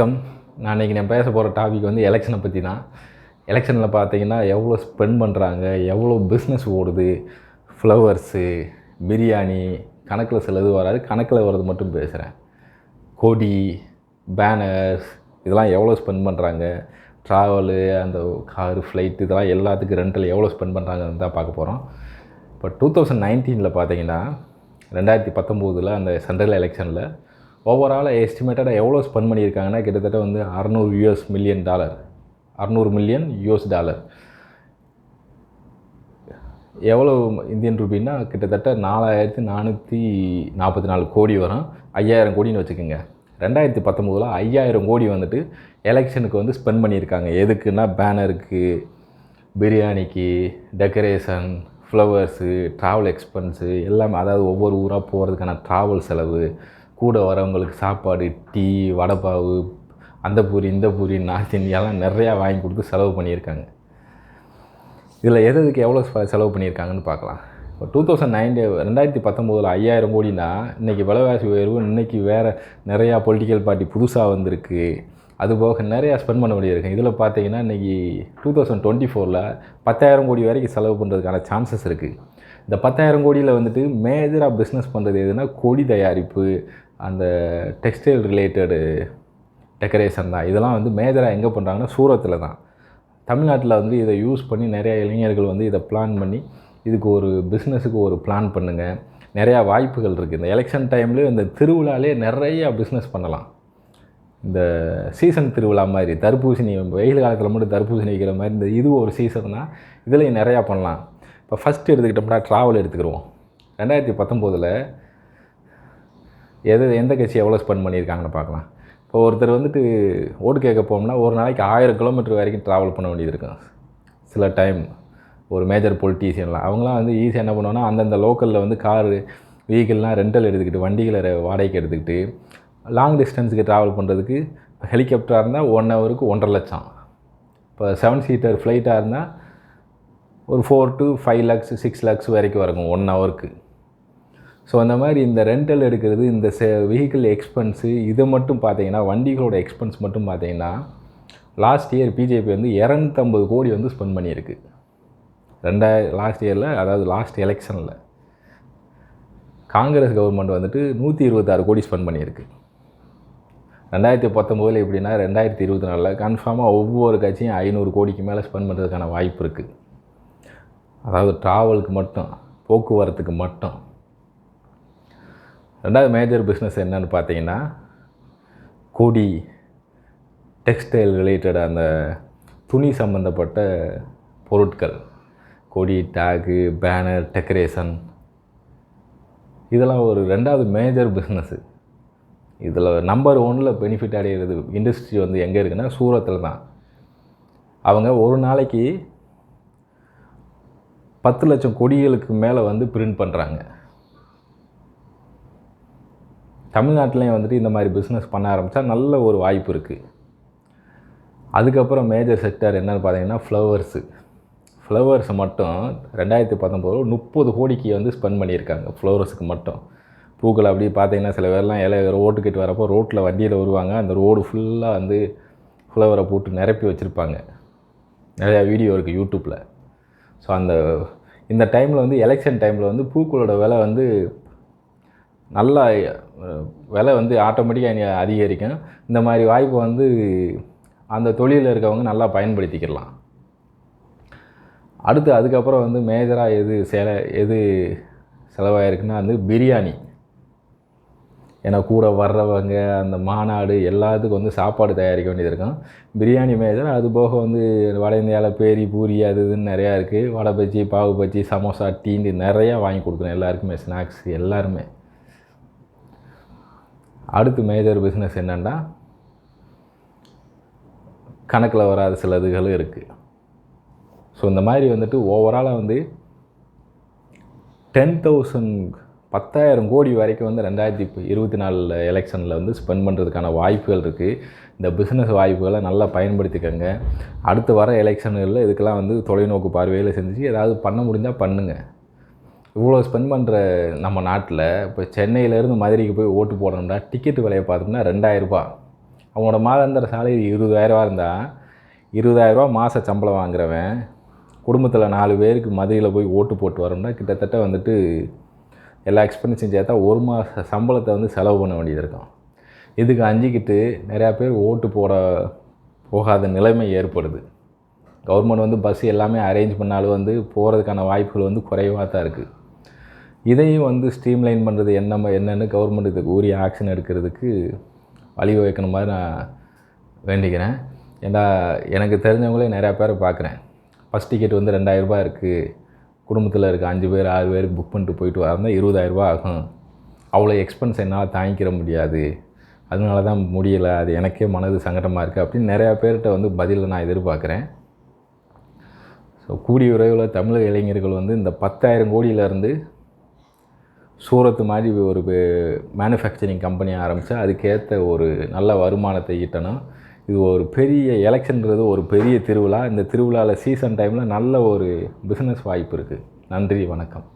வணக்கம். நான் இன்றைக்கி நான் பேச போகிற டாபிக் வந்து எலெக்ஷனை பற்றி தான் எலெக்ஷனில் பார்த்தீங்கன்னா எவ்வளோ ஸ்பெண்ட் பண்ணுறாங்க எவ்வளோ பிஸ்னஸ் ஓடுது ஃப்ளவர்ஸு பிரியாணி கணக்கில் சிலது வராது கணக்கில் வர்றது மட்டும் பேசுகிறேன் கொடி பேனர்ஸ் இதெல்லாம் எவ்வளோ ஸ்பெண்ட் பண்ணுறாங்க ட்ராவலு அந்த காரு ஃப்ளைட் இதெல்லாம் எல்லாத்துக்கும் ரெண்டில் எவ்வளோ ஸ்பெண்ட் பண்ணுறாங்கன்னு தான் பார்க்க போகிறோம் இப்போ டூ தௌசண்ட் நைன்டீனில் பார்த்தீங்கன்னா ரெண்டாயிரத்தி பத்தொம்போதில் அந்த சென்ட்ரல் எலெக்ஷனில் ஓவராலாக எஸ்டிமேட்டடாக எவ்வளோ ஸ்பெண்ட் பண்ணியிருக்காங்கன்னா கிட்டத்தட்ட வந்து அறநூறு யூஎஸ் மில்லியன் டாலர் அறநூறு மில்லியன் யூஎஸ் டாலர் எவ்வளோ இந்தியன் ரூபின்னா கிட்டத்தட்ட நாலாயிரத்தி நானூற்றி நாற்பத்தி நாலு கோடி வரும். ஐயாயிரம் கோடின்னு வச்சுக்கோங்க. ரெண்டாயிரத்தி பத்தொம்போதில் ஐயாயிரம் கோடி வந்துட்டு எலெக்ஷனுக்கு வந்து ஸ்பெண்ட் பண்ணியிருக்காங்க. எதுக்குன்னா பேனருக்கு பிரியாணிக்கு டெக்கரேஷன் ஃப்ளவர்ஸு ட்ராவல் எக்ஸ்பென்ஸு எல்லாமே அதாவது ஒவ்வொரு ஊராக போகிறதுக்கான ட்ராவல் செலவு கூட வரவங்களுக்கு சாப்பாடு டீ வடைப்பாவு அந்த பூரி இந்த பூரி நார்த் இந்தியாலாம் நிறையா வாங்கி கொடுத்து செலவு பண்ணியிருக்காங்க. இதில் எது எதுக்கு எவ்வளோ செலவு பண்ணியிருக்காங்கன்னு பார்க்கலாம். இப்போ டூ தௌசண்ட் நைன்டி ரெண்டாயிரத்தி பத்தொம்போதில் ஐயாயிரம் கோடினா இன்றைக்கி விலைவாசி உயர்வு இன்றைக்கி வேறு நிறையா பொலிட்டிக்கல் பார்ட்டி புதுசாக வந்திருக்கு. அது போக நிறையா ஸ்பெண்ட் பண்ண வேண்டியிருக்கு. இதில் பார்த்தீங்கன்னா இன்றைக்கி டூ தௌசண்ட் டுவெண்ட்டி ஃபோரில் பத்தாயிரம் கோடி வரைக்கும் செலவு பண்ணுறதுக்கான சான்சஸ் இருக்குது இந்த பத்தாயிரம் கோடியில் வந்துட்டு மேஜராக பிஸ்னஸ் பண்ணுறது எதுனா கொடி தயாரிப்பு அந்த டெக்ஸ்டைல் ரிலேட்டடு டெக்கரேஷன் தான். இதெல்லாம் வந்து மேஜராக எங்கே பண்ணுறாங்கன்னா சூரத்தில் தான். தமிழ்நாட்டில் வந்து இதை யூஸ் பண்ணி நிறையா இளைஞர்கள் வந்து இதை பிளான் பண்ணி இதுக்கு ஒரு பிஸ்னஸுக்கு ஒரு பிளான் பண்ணுங்கள் நிறையா வாய்ப்புகள் இருக்குது இந்த எலெக்ஷன் டைம்லேயும் இந்த திருவிழாலே நிறையா பிஸ்னஸ் பண்ணலாம். இந்த சீசன் திருவிழா மாதிரி தர்பூசணி வெயில் காலத்தில் மட்டும் தர்பூசணி வைக்கிற மாதிரி இந்த இது ஒரு சீசன்னா இதில் இதுலேயும் நிறையா பண்ணலாம். இப்போ ஃபஸ்ட்டு எடுத்துக்கிட்டோம்னா ட்ராவல் எடுத்துக்கிடுவோம். ரெண்டாயிரத்தி பத்தொம்போதில் எது எந்த கட்சி எவ்வளோ ஸ்பெண்ட் பண்ணியிருக்காங்கன்னு பார்க்கலாம். இப்போ ஒருத்தர் வந்துட்டு ஓட்டு கேட்க போகணும்னா ஒரு நாளைக்கு ஆயிரம் கிலோமீட்டர் வரைக்கும் ட்ராவல் பண்ண வேண்டியது இருக்கும். சில டைம் ஒரு மேஜர் பொலிட்டீஷியன்லாம் அவங்களாம் வந்து ஈஸியாக என்ன பண்ணுவாங்கன்னா அந்தந்த லோக்கலில் வந்து காரு வெஹிக்கிள்லாம் ரெண்டல் எடுத்துக்கிட்டு வண்டிகளை வாடகைக்கு எடுத்துக்கிட்டு லாங் டிஸ்டன்ஸுக்கு ட்ராவல் பண்ணுறதுக்கு ஹெலிகாப்டராக இருந்தால் ஒன் ஹவருக்கு ஒன்றரை லட்சம். இப்போ செவன் சீட்டர் ஃப்ளைட்டாக இருந்தால் ஒரு four to five lakhs six lakhs வரைக்கும் வரைக்கும் ஒன் ஹவருக்கு ஸோ அந்த மாதிரி இந்த ரெண்டல் எடுக்கிறது இந்த செ வெஹிக்கிள் எக்ஸ்பென்ஸு இதை மட்டும் பார்த்தீங்கன்னா வண்டிகளோட எக்ஸ்பென்ஸ் மட்டும் பார்த்தீங்கன்னா லாஸ்ட் இயர் பிஜேபி வந்து இரநூத்தம்பது கோடி வந்து ஸ்பெண்ட் பண்ணியிருக்கு. ரெண்டாயிர லாஸ்ட் இயரில் அதாவது லாஸ்ட் எலெக்ஷனில் காங்கிரஸ் கவர்மெண்ட் வந்துட்டு நூற்றி இருபத்தாறு கோடி ஸ்பெண்ட் பண்ணியிருக்கு. ரெண்டாயிரத்தி பத்தொம்போதில் எப்படின்னா ரெண்டாயிரத்தி இருபத்தி நாலில் கன்ஃபார்மாக ஒவ்வொரு கட்சியும் ஐநூறு கோடிக்கு மேலே ஸ்பெண்ட் பண்ணுறதுக்கான வாய்ப்பு இருக்குது அதாவது ட்ராவலுக்கு மட்டும் போக்குவரத்துக்கு மட்டும். ரெண்டாவது மேஜர் பிஸ்னஸ் என்னன்னு பார்த்தீங்கன்னா கொடி டெக்ஸ்டைல் ரிலேட்டட் அந்த துணி சம்மந்தப்பட்ட பொருட்கள். கொடி டேகு பேனர் டெக்கரேஷன் இதெல்லாம் ஒரு ரெண்டாவது மேஜர் பிஸ்னஸ்ஸு இதில் நம்பர் ஒன்னில் பெனிஃபிட் அடைகிறது இண்டஸ்ட்ரி வந்து எங்கே இருக்குன்னா சூரத்தில் தான். அவங்க ஒரு நாளைக்கு பத்து லட்சம் கொடிகளுக்கு மேலே வந்து பிரிண்ட் பண்ணுறாங்க தமிழ்நாட்டிலையும் வந்துட்டு இந்த மாதிரி பிஸ்னஸ் பண்ண ஆரம்பித்தா நல்ல ஒரு வாய்ப்பு இருக்குது அதுக்கப்புறம் மேஜர் செக்டர் என்னென்னு பார்த்தீங்கன்னா ஃப்ளவர்ஸு ஃப்ளவர்ஸ் மட்டும் ரெண்டாயிரத்தி பத்தொம்போது முப்பது கோடிக்கு வந்து ஸ்பெண்ட் பண்ணியிருக்காங்க ஃப்ளவர்ஸுக்கு மட்டும். பூக்கள் அப்படியே பார்த்தீங்கன்னா சில பேர்லாம் இலை ரோட்டுக்கிட்டு வரப்போ ரோட்டில் வண்டியில் வருவாங்க அந்த ரோடு ஃபுல்லாக வந்து ஃப்ளவரை போட்டு நிரப்பி வச்சுருப்பாங்க. நிறையா வீடியோ இருக்குது யூடியூப்பில் ஸோ அந்த இந்த டைமில் வந்து எலெக்ஷன் டைமில் வந்து பூக்களோட விலை வந்து நல்லா விலை வந்து ஆட்டோமேட்டிக்காக அதிகரிக்கும். இந்த மாதிரி வாய்ப்பு வந்து அந்த தொழிலில் இருக்கவங்க நல்லா பயன்படுத்திக்கலாம் அடுத்து அதுக்கப்புறம் வந்து மேஜராக எது செல எது செலவாயிருக்குன்னா வந்து பிரியாணி. ஏன்னா கூட வர்றவங்க அந்த மாநாடு எல்லாத்துக்கும் வந்து சாப்பாடு தயாரிக்க வேண்டியது இருக்கும். பிரியாணி மேஜர் அது போக வந்து வட இந்தியாவில் பேரி பூரி அது இதுன்னு நிறையா இருக்குது வடை பஜ்ஜி பாவு பஜ்ஜி சமோசா டீண்டு நிறையா வாங்கி கொடுக்குறோம் எல்லாருக்குமே ஸ்நாக்ஸ் எல்லாருமே. அடுத்து மேஜர் பிஸ்னஸ் என்னென்னா கணக்கில் வராத சில இதுகளும் இருக்குது ஸோ இந்த மாதிரி வந்துட்டு ஓவராலாக வந்து டென் தௌசண்ட் பத்தாயிரம் கோடி வரைக்கும் வந்து ரெண்டாயிரத்தி இருபத்தி நாலில் எலெக்ஷனில் வந்து ஸ்பெண்ட் பண்ணுறதுக்கான வாய்ப்புகள் இருக்குது இந்த பிஸ்னஸ் வாய்ப்புகளை நல்லா பயன்படுத்திக்கோங்க. அடுத்து வர எலெக்ஷன்களில் இதுக்கெல்லாம் வந்து தொலைநோக்கு பார்வையில் செஞ்சு ஏதாவது பண்ண முடிஞ்சால் பண்ணுங்கள் இவ்வளோ ஸ்பெண்ட் பண்ணுற நம்ம நாட்டில் இப்போ சென்னையிலேருந்து மதுரைக்கு போய் ஓட்டு போடணும்னா டிக்கெட் விலையை பார்த்தோம்னா ரெண்டாயிரரூபா அவனோட மாதாந்திர சாலை இருபதாயிரரூபா இருந்தால் இருபதாயிரரூவா மாத சம்பளம் வாங்குறவன் குடும்பத்தில் நாலு பேருக்கு மதுரையில் போய் ஓட்டு போட்டு வரணும்னா கிட்டத்தட்ட வந்துட்டு எல்லா எக்ஸ்பென்ஸும் சேர்த்தா ஒரு மாத சம்பளத்தை வந்து செலவு பண்ண வேண்டியது இருக்கும். இதுக்கு அஞ்சிக்கிட்டு நிறையா பேர் ஓட்டு போட போகாத நிலைமை ஏற்படுது. கவர்மெண்ட் வந்து பஸ் எல்லாமே அரேஞ்ச் பண்ணாலும் வந்து போகிறதுக்கான வாய்ப்புகள் வந்து குறைவாக தான் இருக்குது இதையும் வந்து ஸ்ட்ரீம்லைன் பண்ணுறது என்ன என்னென்னு கவர்மெண்ட் இதுக்கு உரிய ஆக்ஷன் எடுக்கிறதுக்கு வழிவகுக்கணும் மாதிரி நான் வேண்டிக்கிறேன். ஏன்னா எனக்கு தெரிஞ்சவங்களே நிறையா பேரை பார்க்குறேன். ஃபஸ்ட் டிக்கெட் வந்து ரெண்டாயிரரூபா இருக்குது குடும்பத்தில் இருக்க அஞ்சு பேர் ஆறு பேருக்கு புக் பண்ணிட்டு போயிட்டு வரந்தால் இருபதாயிரரூபா ஆகும். அவ்வளோ எக்ஸ்பென்ஸ் என்னால் தாங்கிக்கிற முடியாது. அதனால தான் முடியலை. அது எனக்கே மனது சங்கடமாக இருக்குது அப்படின்னு நிறையா பேர்கிட்ட வந்து பதிலை நான் எதிர்பார்க்குறேன். கூடிய விரைவில் தமிழக இளைஞர்கள் வந்து இந்த பத்தாயிரம் கோடியிலேருந்து சூரத்து மாதிரி ஒரு மேனுஃபேக்சரிங் கம்பெனி ஆரம்பித்தா அதுக்கேற்ற ஒரு நல்ல வருமானத்தை ஈட்டணும். இது ஒரு பெரிய எலெக்ஷன்றது ஒரு பெரிய திருவிழா. இந்த திருவிழாவில் சீசன் டைமில் நல்ல ஒரு பிஸ்னஸ் வாய்ப்பு இருக்குது நன்றி வணக்கம்.